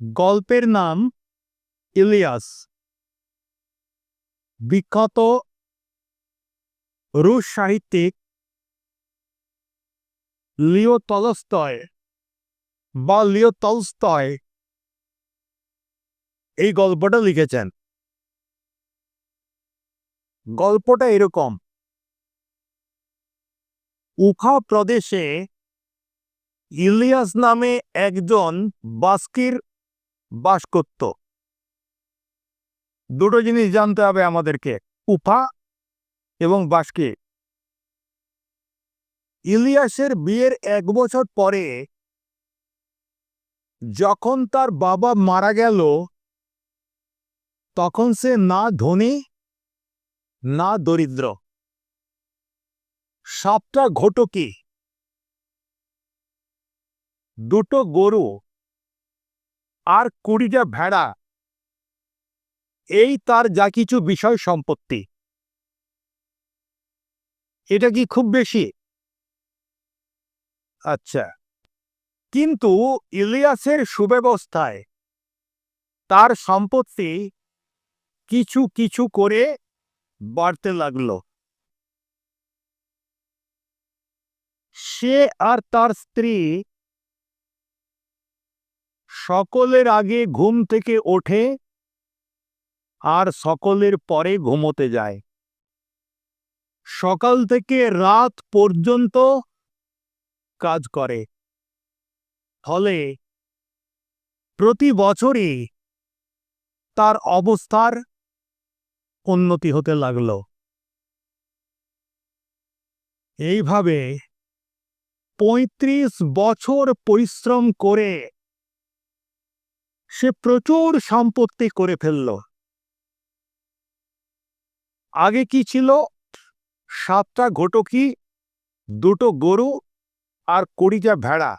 গল্পের নাম ইলিয়াস। বিখ্যাত রুশ সাহিত্যিক লিও তলস্তয় বা লিও তলস্তয় এই গল্পটা লিখেছেন। গল্পটা এরকম। উফা প্রদেশে ইলিয়াস নামে একজন বাস্কির বাস করত দুটো জিনিস জানতে হবে আমাদেরকে, উফা এবং বাস্কি। ইলিয়াসের বিয়ের এক বছর পরে যখন তার বাবা মারা গেল, তখন সে না ধনী, না দরিদ্র। সাতটা ঘটকি। দুটো গরু আর কুড়িটা ভেড়া। এই তার যা কিছু বিষয় সম্পত্তি। এটা কি খুব বেশি? আচ্ছা। কিন্তু ইলিয়াসের সুব্যবস্থায় তার সম্পত্তি কিছু কিছু করে বাড়তে লাগল। সে আর তার স্ত্রী সকলের আগে ঘুম থেকে ওঠে আর সকলের পরে ঘুমোতে যায়। সকাল থেকে রাত পর্যন্ত কাজ করে। ফলে প্রতি বছরই তার অবস্থার উন্নতি হতে লাগল। এইভাবে পঁয়ত্রিশ বছর পরিশ্রম করে সে প্রচুর সম্পত্তি করে ফেলল। আগে কি ছিল? সাতটা ঘটকি, দুটো গরু আর কুড়িটা ভেড়া।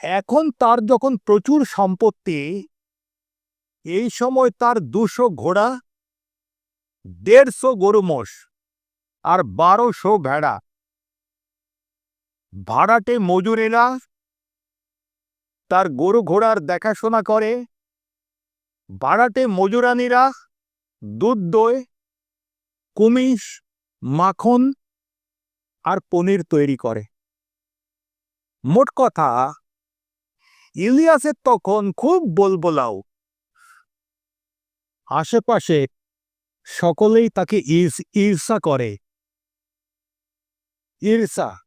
এখন তার যখন প্রচুর সম্পত্তি, এই সময় তার দুশো ঘোড়া, দেড়শো গরু মোষ আর বারোশো ভেড়া। ভাড়াটে মজুরেরা তার গরু ঘোড়ার দেখাশোনা করে। ভাড়াটে মজুরানিরা দুধ দই, কুমিশ, মাখন আর পনির তৈরি করে। মোট কথা, ইলিয়াসের তখন খুব বলবলাও। আশেপাশে সকলেই তাকে ঈর্ষ- করে। ঈর্ষা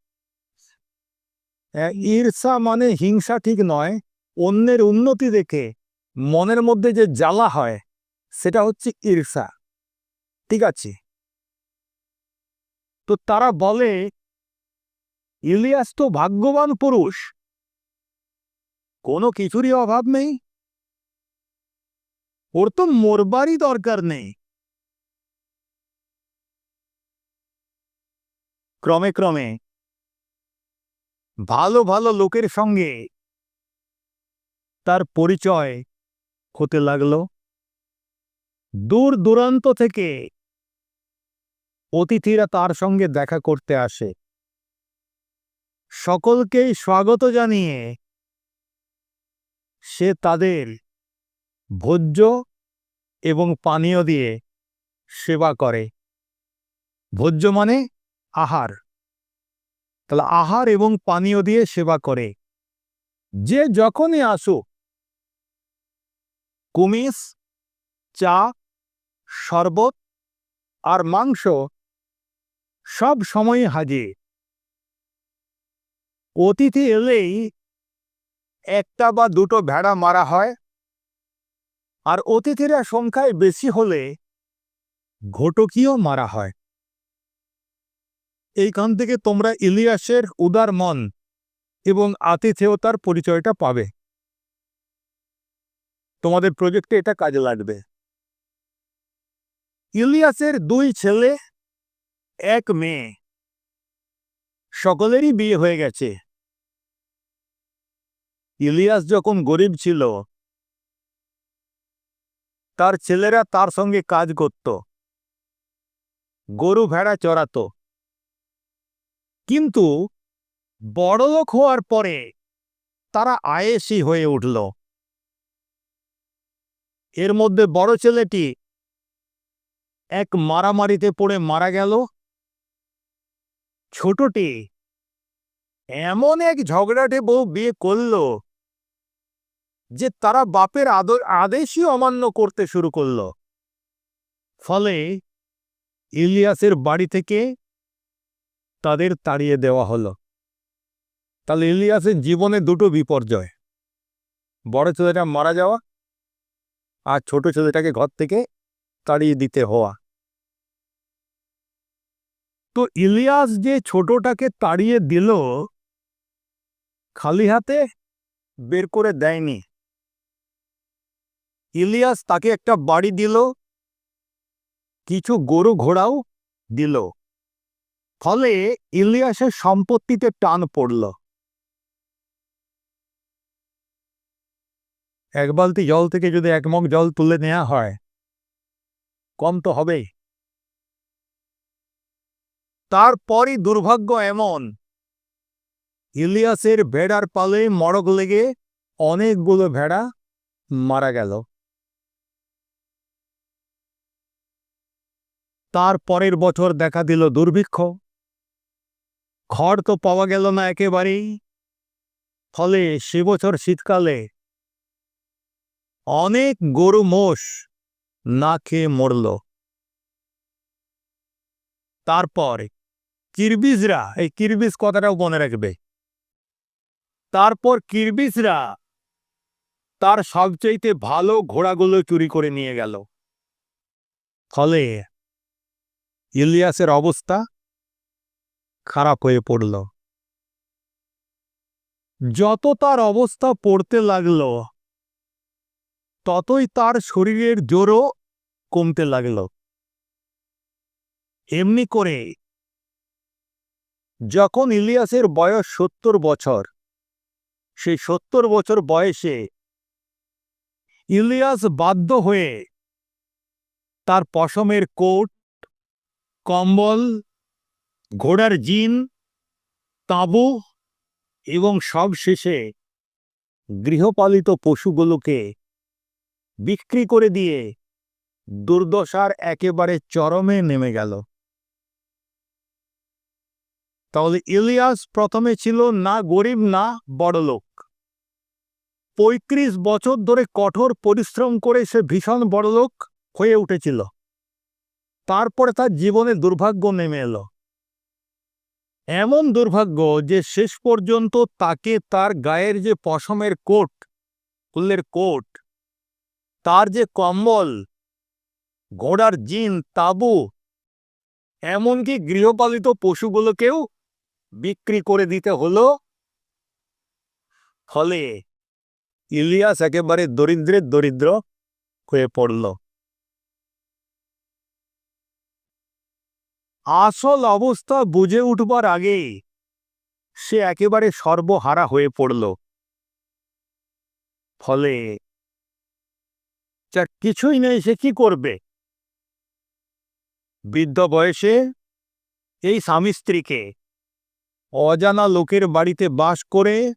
ঈর্ষা মানে হিংসা ঠিক নয় অন্যের উন্নতি দেখে মনের মধ্যে যে জ্বালা হয় সেটা হচ্ছে ঈর্ষা। ঠিক আছে? তো তারা বলে ইলিয়াস তো ভাগ্যবান পুরুষ কোনো কিছুরই অভাব নেই। ওর তো মরবারই দরকার নেই। ক্রমে ক্রমে ভালো ভালো লোকের সঙ্গে তার পরিচয় হতে লাগল। দূর দূরান্ত থেকে অতিথিরা তার সঙ্গে দেখা করতে আসে। সকলকেই স্বাগত জানিয়ে সে তাদের ভোজ্য এবং পানীয় দিয়ে সেবা করে। ভোজ্য মানে আহার। তাহলে আহার এবং পানীয় দিয়ে সেবা করে। যে যখনই আসুক, কুমিস, চা, শরবত আর মাংস সব সময় হাজির। অতিথি এলেই একটা বা দুটো ভেড়া মারা হয়, আর অতিথিরা সংখ্যায় বেশি হলে ঘটকিও মারা হয়। এইখান থেকে তোমরা ইলিয়াসের উদার মন এবং আতিথেয়তার পরিচয়টা পাবে। তোমাদের প্রজেক্টে এটা কাজে লাগবে। ইলিয়াসের দুই ছেলে, এক মেয়ে। সকলেরই বিয়ে হয়ে গেছে। ইলিয়াস যখন গরিব ছিল, তার ছেলেরা তার সঙ্গে কাজ করত। গরু ভেড়া চড়াতো। কিন্তু বড়লোক হওয়ার পরে তারা আয়েসি হয়ে উঠল। এর মধ্যে বড় ছেলেটি এক মারামারিতে পড়ে মারা গেল। ছোটটি এমন এক ঝগড়াটে বউ বিয়ে করল যে তারা বাপের আদর, আদেশই অমান্য করতে শুরু করল। ফলে ইলিয়াসের বাড়ি থেকে তাদের তাড়িয়ে দেওয়া হলো। তাহলে ইলিয়াসের জীবনে দুটো বিপর্যয়। বড় ছেলেটা মারা যাওয়া আর ছোট ছেলেটাকে ঘর থেকে তাড়িয়ে দিতে হওয়া। তো ইলিয়াস যে ছোটটাকে তাড়িয়ে দিল, খালি হাতে বের করে দেয়নি। ইলিয়াস তাকে একটা বাড়ি দিল, কিছু গরু ঘোড়াও দিল। ফলে ইলিয়াসের সম্পত্তিতে টান পড়ল। এক বালতি জল থেকে যদি এক মগ জল তুলে নেওয়া হয়, কম তো হবেই। তারপরই দুর্ভাগ্য এমন। ইলিয়াসের ভেড়ার পালে মড়ক লেগে অনেকগুলো ভেড়া মারা গেল। তার পরের বছর দেখা দিল দুর্ভিক্ষ। খড় তো পাওয়া গেল না একেবারেই। ফলে সে বছর শীতকালে অনেক গরু মোষ না খেয়ে মরল। তারপর কিরবিজরা, এই কিরবিজ কথাটাও মনে রাখবে। তারপর কিরবিজরা তার সবচাইতে ভালো ঘোড়াগুলো চুরি করে নিয়ে গেল। ফলে ইলিয়াসের অবস্থা খারাপ হয়ে পড়ল। যত তার অবস্থা পড়তে লাগল, ততই তার শরীরের জোরও কমতে লাগল। এমনি করে যখন ইলিয়াসের বয়স সত্তর বছর, সেই সত্তর বছর বয়সে ইলিয়াস বাধ্য হয়ে তার পশমের কোট, কম্বল ঘোড়ার জিন, তাঁবু এবং সব শেষে গৃহপালিত পশুগুলোকে বিক্রি করে দিয়ে দুর্দশার একেবারে চরমে নেমে গেল। তাহলে ইলিয়াস প্রথমে ছিল না গরিব, না বড়লোক। পঁয়ত্রিশ বছর ধরে কঠোর পরিশ্রম করে সে ভীষণ বড়লোক হয়ে উঠেছিল। তারপরে তার জীবনে দুর্ভাগ্য নেমে এলো। এমন দুর্ভাগ্য যে শেষ পর্যন্ত তাকে তার গায়ের যে পশমের কোট উল্লের কোট, তার যে কম্বল, ঘোড়ার জিন, তাবু, এমনকি গৃহপালিত পশুগুলোকেও বিক্রি করে দিতে হলো। ফলে ইলিয়াস একেবারে দরিদ্রের দরিদ্র হয়ে পড়ল। আসল অবস্থা বুঝে উঠবার আগে সে একেবারে সর্বহারা হয়ে পড়ল। ফলে যার কিছুই নেই, সে কি করবে? বৃদ্ধ বয়সে এই স্বামী স্ত্রীকে অজানা লোকের বাড়িতে বাস করে,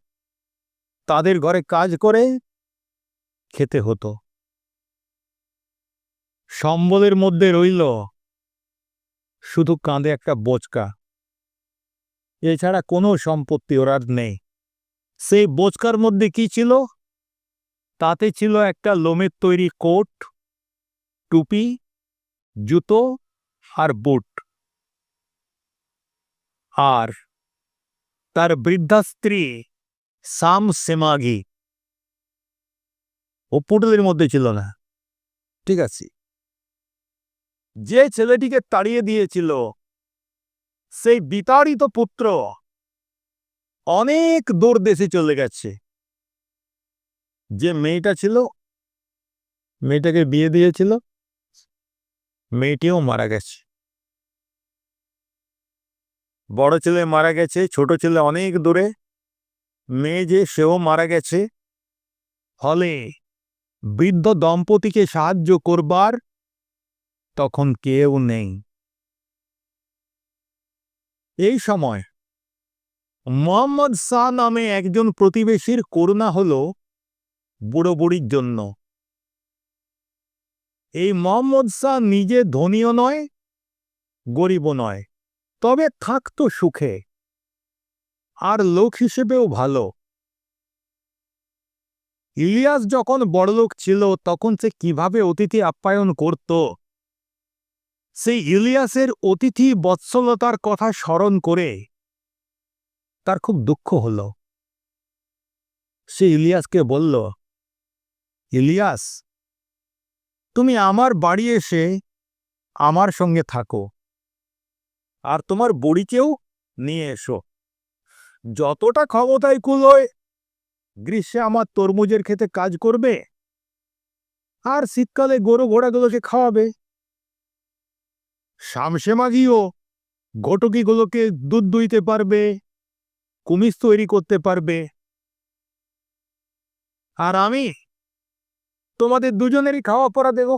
তাদের ঘরে কাজ করে খেতে হতো। সম্বলের মধ্যে রইল শুধু কাঁধে একটা বোচকা। এছাড়া কোনো সম্পত্তি ওর আর নেই। সেই বোচকার মধ্যে কি ছিল? তাতে ছিল একটা লোমের তৈরি কোট, টুপি, জুতো আর বুট। আর তার বৃদ্ধা স্ত্রী সাম সেমাগি। ও পুটলের মধ্যে ছিল না। ঠিক আছে। যে ছেলেটিকে তাড়িয়ে দিয়েছিল, সেই বিতাড়িত পুত্র অনেক দূর দেশে চলে গেছে। যে মেয়েটা ছিল, মেয়েটাকে বিয়ে দিয়েছিল, মেয়েটিও মারা গেছে। বড় ছেলে মারা গেছে, ছোট ছেলে অনেক দূরে, মেয়ে যে সেও মারা গেছে। ফলে বৃদ্ধ দম্পতিকে সাহায্য করবার তখন কেউ নেই। এই সময় মোহাম্মদ শাহ নামে একজন প্রতিবেশীর করুণা হল বুড়ো বুড়ির জন্য। এই মোহাম্মদ শাহ নিজে ধনীও নয়, গরিবও নয়, তবে থাকত সুখে আর লোক হিসেবেও ভালো। ইলিয়াস যখন বড়লোক ছিল, তখন সে কীভাবে অতিথি আপ্যায়ন করত? সেই ইলিয়াসের অতিথি বৎসলতার কথা স্মরণ করে তার খুব দুঃখ হল। সে ইলিয়াসকে বলল, ইলিয়াস, তুমি আমার বাড়ি এসে আমার সঙ্গে থাকো আর তোমার বড়িকেও নিয়ে এসো। যতটা ক্ষমতায় কুলোয় গ্রীষ্মে আমার তরমুজের খেতে কাজ করবে আর শীতকালে গরু ঘোড়াগুলোকে খাওয়াবে। শামসে মাগিও ঘটকিগুলোকে দুধ দুইতে পারবে কুমিজ তৈরি করতে পারবে। আর আমি তোমাদের দুজনেরই খাওয়া পড়া দেব।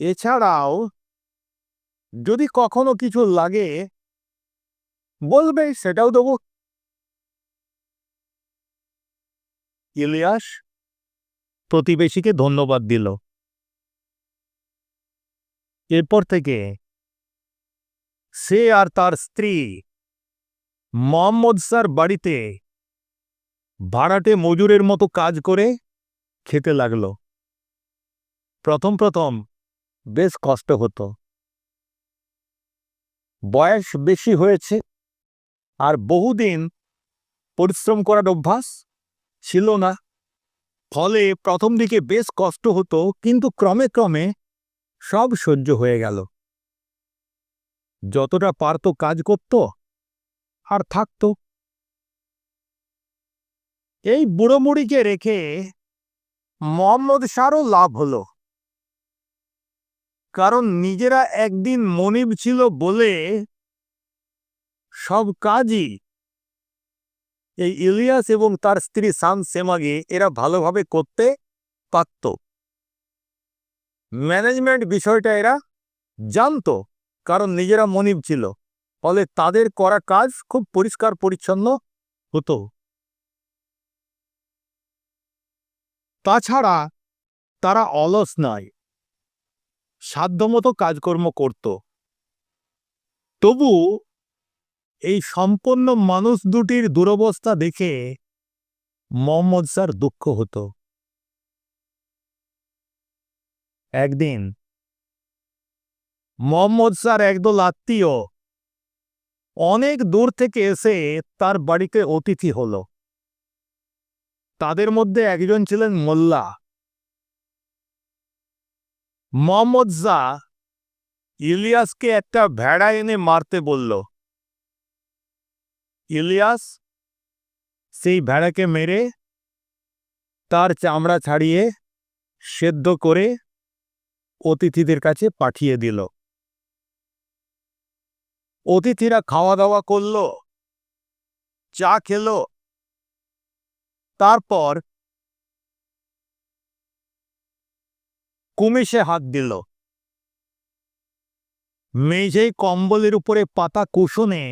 এছাড়াও যদি কখনো কিছু লাগে, বলবে, সেটাও দেব। ইলিয়াস প্রতিবেশীকে ধন্যবাদ দিল। এরপর থেকে, সে আর তার স্ত্রী মোহাম্মদ স্যার বাড়িতে ভাড়াটে মজুরের মতো কাজ করে খেতে লাগল। প্রথম প্রথম বেশ কষ্ট হতো। বয়স বেশি হয়েছে আর বহুদিন পরিশ্রম করার অভ্যাস ছিল না। ফলে প্রথম দিকে বেশ কষ্ট হতো, কিন্তু ক্রমে ক্রমে সব সহ্য হয়ে গেল। যতটা পারত কাজ করত, আর থাকত। এই বুড়োমুড়িকে রেখে মোহাম্মদ সারও লাভ হল। কারণ নিজেরা একদিন মনিব ছিল বলে সব কাজই এই ইলিয়াস এবং তার স্ত্রী সান সেমাগে এরা ভালোভাবে করতে পারত। ম্যানেজমেন্ট বিষয়টা এরা জানতো, কারণ নিজেরা মনিব ছিল। ফলে তাদের করা কাজ খুব পরিষ্কার পরিচ্ছন্ন হতো। তাছাড়া তারা অলস নয়, সাধ্যমতো কাজকর্ম করত। তবু এই সম্পন্ন মানুষ দুটির দুরবস্থা দেখে মোহাম্মদ স্যার দুঃখ হতো। একদিন। মোহাম্মদ স্যার একদল আত্মীয় অনেক দূর থেকে এসে তার বাড়িতে অতিথি হল। তাদের মধ্যে একজন ছিলেন মোল্লা। মোহাম্মদ শাহ ইলিয়াসকে একটা ভেড়া এনে মারতে বলল। ইলিয়াস, সেই ভেড়াকে মেরে তার চামড়া ছাড়িয়ে সেদ্ধ করে অতিথিদের কাছে পাঠিয়ে দিল। অতিথিরা খাওয়া দাওয়া করল, চা খেল। তারপর কুমিশে হাত দিল। মেঝেই কম্বলের উপরে পাতা কুশনে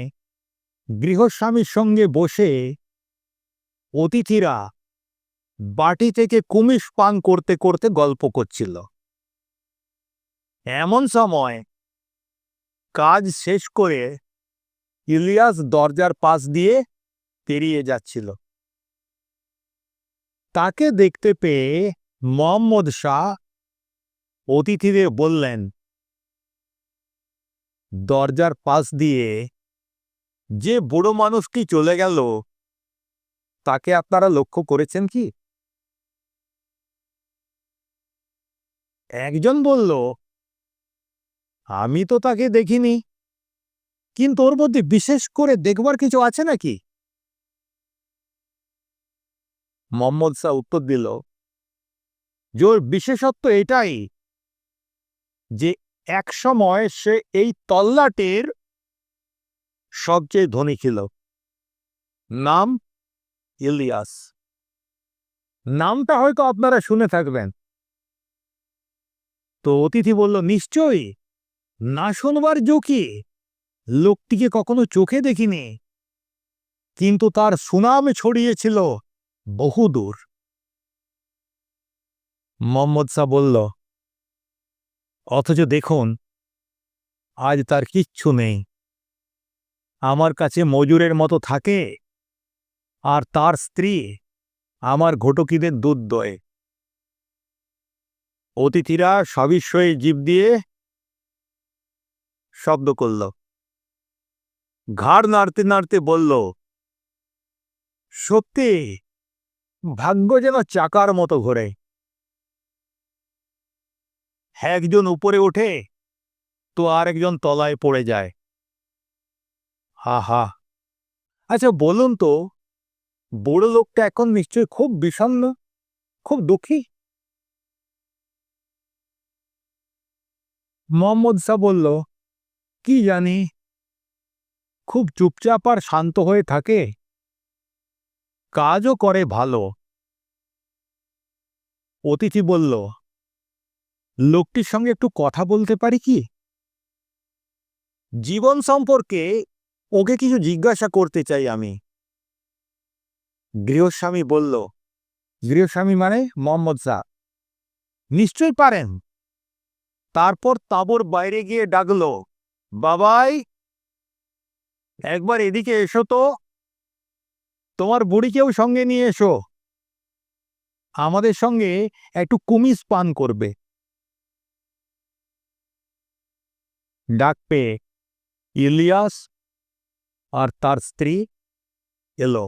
গৃহস্বামীর সঙ্গে বসে অতিথিরা বাটি থেকে কুমিশ পান করতে করতে গল্প করছিল। এমন সময় কাজ শেষ করে ইলিয়াস দরজার পাশ দিয়ে পেরিয়ে যাচ্ছিল। তাকে দেখতে পেয়ে মোহাম্মদ শাহ অতিথিদের বললেন, দরজার পাশ দিয়ে যে বুড়ো মানুষটি চলে গেল, তাকে আপনারা লক্ষ্য করেছেন কি? একজন বলল আমি তো তাকে দেখিনি। কিন্তু ওর মধ্যে বিশেষ করে দেখবার কিছু আছে নাকি? মোহাম্মদ শাহ উত্তর দিল যে ওর বিশেষত্ব এটাই যে একসময় সে এই তল্লাটের সবচেয়ে ধনী ছিল। নাম ইলিয়াস। নামটা হয়তো আপনারা শুনে থাকবেন। তো অতিথি বলল, নিশ্চয়ই? না শোনবার জোকি লোকটিকে কখনো চোখে দেখিনি। কিন্তু তার সুনাম ছড়িয়েছিল বহুদূর মোহাম্মদ শাহ বলল, অথচ দেখুন, আজ তার কিচ্ছু নেই। আমার কাছে মজুরের মতো থাকে, আর তার স্ত্রী আমার ঘটকিদের দুধ দয়ে। অতিথিরা সবিস্ময়ে জীব দিয়ে শব্দ করল। ঘাড় নাড়তে নাড়তে বলল, সত্যি, ভাগ্য যেন চাকার মতো ঘোরে। একজন উপরে ওঠে, তো আরেকজন তলায় পড়ে যায়। হা হা। আচ্ছা বলুন তো, বুড়ো লোকটা এখন নিশ্চয়ই খুব বিষণ্ণ, খুব দুঃখী? মোহাম্মদ শাহ বলল কি জানি? খুব চুপচাপ আর শান্ত হয়ে থাকে। কাজও করে ভালো। অতিথি বলল, লোকটির সঙ্গে একটু কথা বলতে পারি কি? জীবন সম্পর্কে ওকে কিছু জিজ্ঞাসা করতে চাই আমি। গৃহস্বামী বলল, গৃহস্বামী মানে মোহাম্মদ শাহ নিশ্চয়ই পারেন। তারপর তাবর বাইরে গিয়ে ডাকল বাবাই, একবার এদিকে এসো তো। তোমার বুড়িকেও সঙ্গে নিয়ে এসো। আমাদের সঙ্গে একটু কুমিজ পান করবে। ডাক পেয়ে ইলিয়াস আর তার স্ত্রী এলো।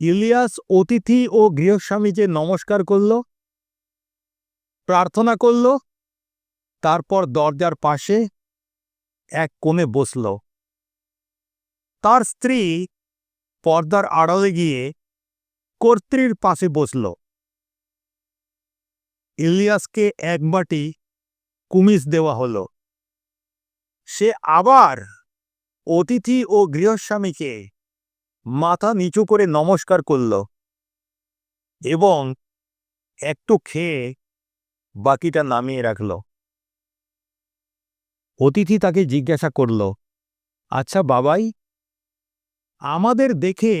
ইলিয়াস অতিথি ও গৃহস্বামীকে নমস্কার করল, প্রার্থনা করল, তারপর দরজার পাশে এক কোণে বসল। তার স্ত্রী পর্দার আড়ালে গিয়ে কর্ত্রীর পাশে বসল। ইলিয়াসকে এক বাটি কুমিজ দেওয়া হলো। সে আবার অতিথি ও গৃহস্বামীকে মাথা নিচু করে নমস্কার করল এবং একটু খেয়ে বাকিটা নামিয়ে রাখল। অতিথি তাকে জিজ্ঞাসা করল আচ্ছা বাবাই, আমাদের দেখে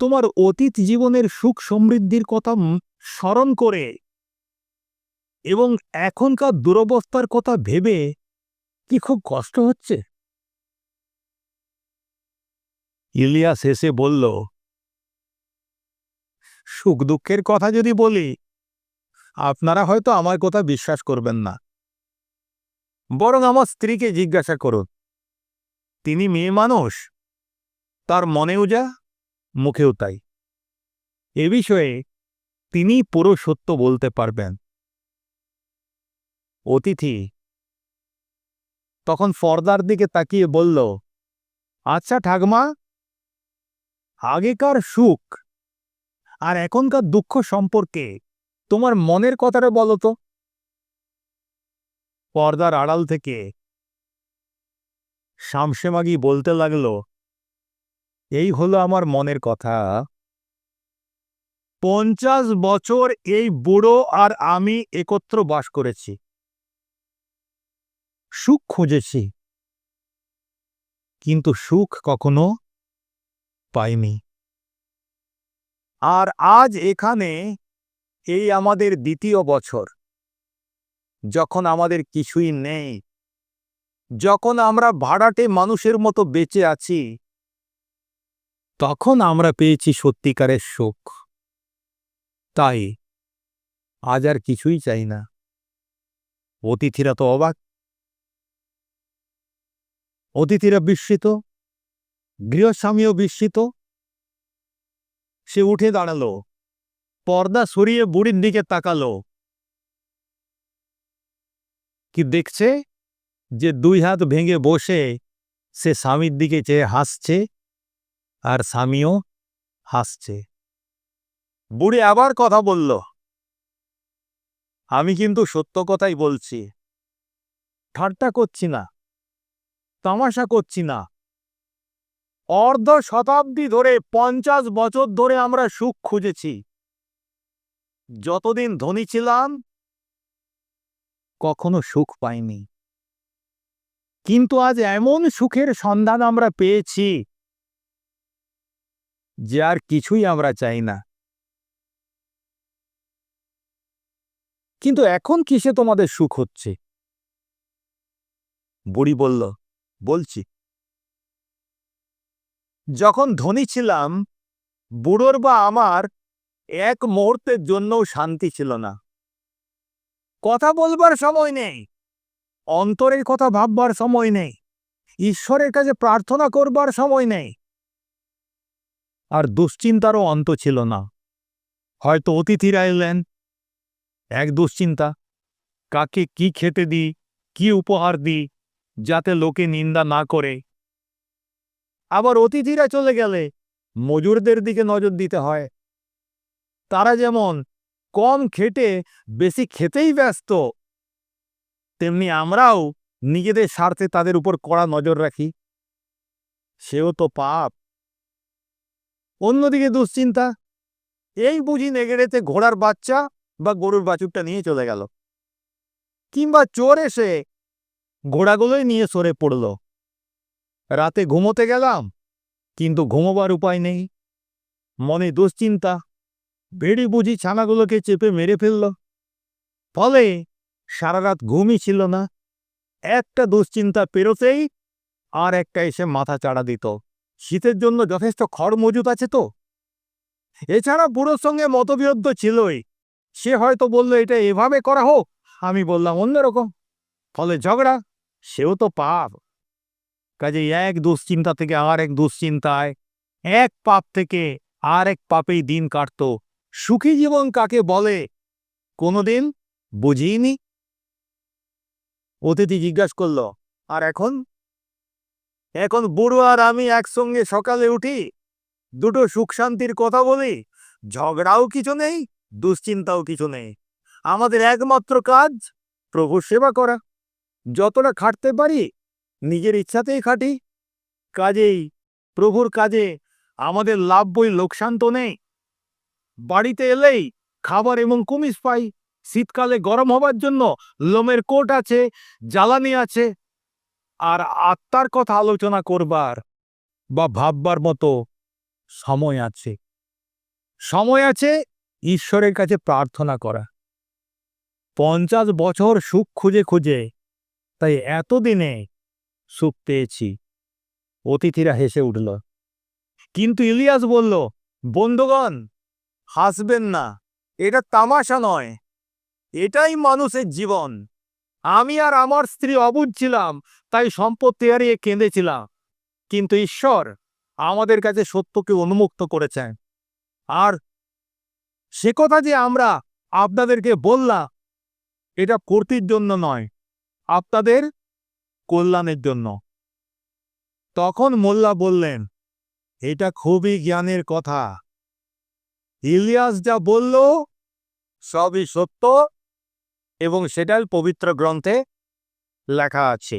তোমার অতীত জীবনের সুখ সমৃদ্ধির কথা স্মরণ করে এবং এখনকার দুরবস্থার কথা ভেবে কি খুব কষ্ট হচ্ছে? ইলিয়াস এসে বলল, সুখ দুঃখের কথা যদি বলি, আপনারা হয়তো আমার কথা বিশ্বাস করবেন না। বরং আমার স্ত্রীকে জিজ্ঞাসা করুন। তিনি মেয়ে মানুষ। তার মনেও যা, মুখেও তাই। এ বিষয়ে তিনি পুরো সত্য বলতে পারবেন। অতিথি তখন ফর্দার দিকে তাকিয়ে বলল আচ্ছা ঠাকমা, আগেকার সুখ আর এখনকার দুঃখ সম্পর্কে তোমার মনের কথাটা বলো তো। পর্দার আড়াল থেকে। শামসেমাগি বলতে লাগল, এই হলো আমার মনের কথা। পঞ্চাশ বছর এই বুড়ো আর আমি একত্র বাস করেছি। সুখ খুঁজেছি। কিন্তু সুখ কখনো পাইনি। আর আজ এখানে এই আমাদের দ্বিতীয় বছর। যখন আমাদের কিছুই নেই, যখন আমরা ভাড়াটে মানুষের মতো বেঁচে আছি, তখন আমরা পেয়েছি সত্যিকারের শোক তাই আজ আর কিছুই চাই না। অতিথিরা তো অবাক। অতিথিরা বিস্মিত। গৃহস্বামীও বিস্মিত। সে উঠে দাঁড়াল। পর্দা সরিয়ে বুড়ির দিকে তাকালো। কি দেখছে? যে দুই হাত ভেঙে বসে সে স্বামীর দিকে চেয়ে হাসছে আর স্বামীও হাসছে। বুড়ি আবার কথা বলল, আমি কিন্তু সত্য কথাই বলছি। ঠাট্টা করছি না, তামাশা করছি না। অর্ধ শতাব্দী ধরে পঞ্চাশ বছর ধরে আমরা সুখ খুঁজেছি। যতদিন ধনী ছিলাম কখনো সুখ পাইনি। কিন্তু আজ এমন সুখের সন্ধান আমরা পেয়েছি যে আর কিছুই আমরা চাই না। কিন্তু এখন কিসে তোমাদের সুখ হচ্ছে? বুড়ি বলল বলছি। যখন ধনী ছিলাম বুড়োর বা আমার এক মুহূর্তের জন্যও শান্তি ছিল না। কথা বলবার সময় নেই। অন্তরের কথা ভাববার সময় নেই। ঈশ্বরের কাছে প্রার্থনা করবার সময় নেই। আর দুশ্চিন্তারও অন্ত ছিল না। হয়তো অতিথিরা এলেন। এক দুশ্চিন্তা, কাকে কি খেতে দিই, কি উপহার দিই, যাতে লোকে নিন্দা না করে। আবার অতিথিরা চলে গেলে মজুরদের দিকে নজর দিতে হয়। তারা যেমন কম খেটে বেশি খেতেই ব্যস্ত। তেমনি আমরাও নিজেদের স্বার্থে তাদের উপর কড়া নজর রাখি। সেও তো পাপ। অন্যদিকে দুশ্চিন্তা, এই বুঝি নেগেড়েতে ঘোড়ার বাচ্চা বা গরুর বাছুরটা নিয়ে চলে গেল। কিংবা চোর এসে ঘোড়াগুলোই নিয়ে সরে পড়ল। রাতে ঘুমোতে গেলাম, কিন্তু ঘুমোবার উপায় নেই। মনে দুশ্চিন্তা বেড়ি বুঝি ছানাগুলোকে চেপে মেরে ফেলল। ফলে সারা রাত ঘুমই ছিল না। একটা দুশ্চিন্তা পেরোতেই আর একটা এসে মাথা চাড়া দিত। শীতের জন্য যথেষ্ট খড় মজুত আছে তো। এছাড়া বুড়োর সঙ্গে মতবিরোধ ছিলই। সে হয়তো বলল, এটা এভাবে করা হোক, আমি বললাম অন্যরকম। ফলে ঝগড়া, সেও তো পাপ। কাজে এক দুশ্চিন্তা থেকে আর এক দুশ্চিন্তায়, এক পাপ থেকে আর এক পাপেই দিন কাটত। সুখী জীবন কাকে বলে? কোনোদিন বুঝিনি। অতিথি জিজ্ঞাসা করল, আর এখন? এখন বুড়ো আর আমি একসঙ্গে সকালে উঠি, দুটো সুখ শান্তির কথা বলি, ঝগড়াও কিছু নেই, দুশ্চিন্তাও কিছু নেই। আমাদের একমাত্র কাজ প্রভুর সেবা করা। যতটা খাটতে পারি, নিজের ইচ্ছাতেই খাটি। কাজেই, প্রভুর কাজে আমাদের লাভ বই লোকসান তো নেই। বাড়িতে এলেই খাবার এবং কুমিজ পাই। শীতকালে গরম হবার জন্য লোমের কোট আছে, জ্বালানি আছে। আর আত্মার কথা আলোচনা করবার বা ভাববার মতো সময় আছে। সময় আছে ঈশ্বরের কাছে প্রার্থনা করা। পঞ্চাশ বছর সুখ খুঁজে খুঁজে তাই এতদিনে সুখ পেয়েছি। অতিথিরা হেসে উঠল, কিন্তু ইলিয়াস বলল, বন্ধুগণ হাসবেন না। এটা তামাশা নয়। এটাই মানুষের জীবন। আমি আর আমার স্ত্রী অবুঝ ছিলাম, তাই সম্পত্তি হারিয়ে কেঁদেছিলাম। কিন্তু ঈশ্বর আমাদের কাছে সত্যকে উন্মুক্ত করেছেন। আর সে কথা যে আমরা আপনাদেরকে বললাম, এটা কর্তির জন্য নয়, আপনাদের কল্যাণের জন্য। তখন মোল্লা বললেন, এটা খুবই জ্ঞানের কথা। ইলিয়াস যা বলল সবই সত্য এবং সেটাই পবিত্র গ্রন্থে লেখা আছে।